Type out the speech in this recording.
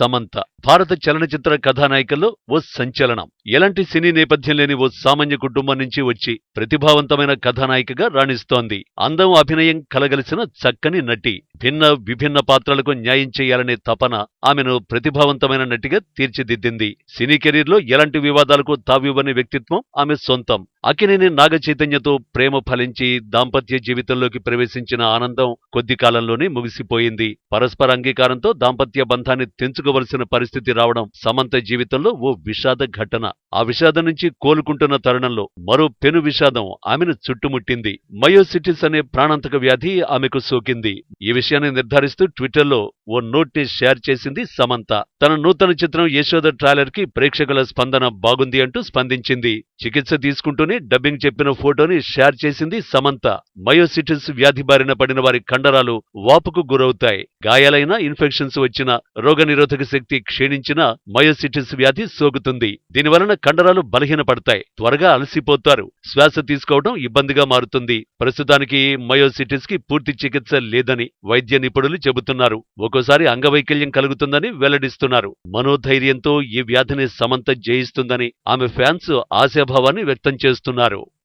సమంత. భారత చలనచిత్ర కథానాయికల్లో ఓ సంచలనం. ఎలాంటి సినీ నేపథ్యం లేని ఓ సామాన్య కుటుంబం నుంచి వచ్చి ప్రతిభావంతమైన కథానాయికగా రాణిస్తోంది. అందం అభినయం కలగలిసిన చక్కని నటి. భిన్న విభిన్న పాత్రలకు న్యాయం చేయాలనే తపన ఆమెను ప్రతిభావంతమైన నటిగా తీర్చిదిద్దింది. సినీ కెరీర్లో ఎలాంటి వివాదాలకు తావివ్వని వ్యక్తిత్వం ఆమె సొంతం. అకినేని నాగ చైతన్యతో ప్రేమ ఫలించి దాంపత్య జీవితంలోకి ప్రవేశించిన ఆనందం కొద్ది కాలంలోనే ముగిసిపోయింది. పరస్పర అంగీకారంతో దాంపత్య బంధాన్ని తెంచుకోవలసిన పరిస్థితి రావడం సమంత జీవితంలో ఓ విషాద ఘటన. ఆ విషాదం నుంచి కోలుకుంటున్న తరుణంలో మరో పెను విషాదం ఆమెను చుట్టుముట్టింది. మయోసిటిస్ అనే ప్రాణాంతక వ్యాధి ఆమెకు సోకింది. ఈ విషయాన్ని నిర్ధారిస్తూ ట్విట్టర్లో ఓ నోట్ని షేర్ చేసింది సమంత. తన నూతన చిత్రం యశోద ట్రాలర్కి ప్రేక్షకుల స్పందన బాగుంది అంటూ స్పందించింది. చికిత్స తీసుకుంటూనే డబ్బింగ్ చెప్పిన ఫోటోని షేర్ చేసింది సమంత. మయోసిటిస్ వ్యాధి బారిన పడిన వారి కండరాలు వాపుకు గురవుతాయి. గాయాలైన ఇన్ఫెక్షన్స్ వచ్చిన రోగనిరోధక శక్తి క్షీణించిన మయోసిటిస్ వ్యాధి సోకుతుంది. దీనివలన కండరాలు బలహీనపడతాయి త్వరగా అలసిపోతారు. శ్వాస తీసుకోవడం ఇబ్బందిగా మారుతుంది. ప్రస్తుతానికి మయోసిటిస్కి పూర్తి చికిత్స లేదని వైద్య నిపుణులు చెబుతున్నారు. ఒక్కోసారి అంగవైకల్యం కలుగుతుందని వెల్లడిస్తున్నారు. మనోధైర్యంతో ఈ వ్యాధిని సమంత జయిస్తుందని ఆమె ఫ్యాన్స్ ఆశాభావాన్ని వ్యక్తం చేస్తున్నారు.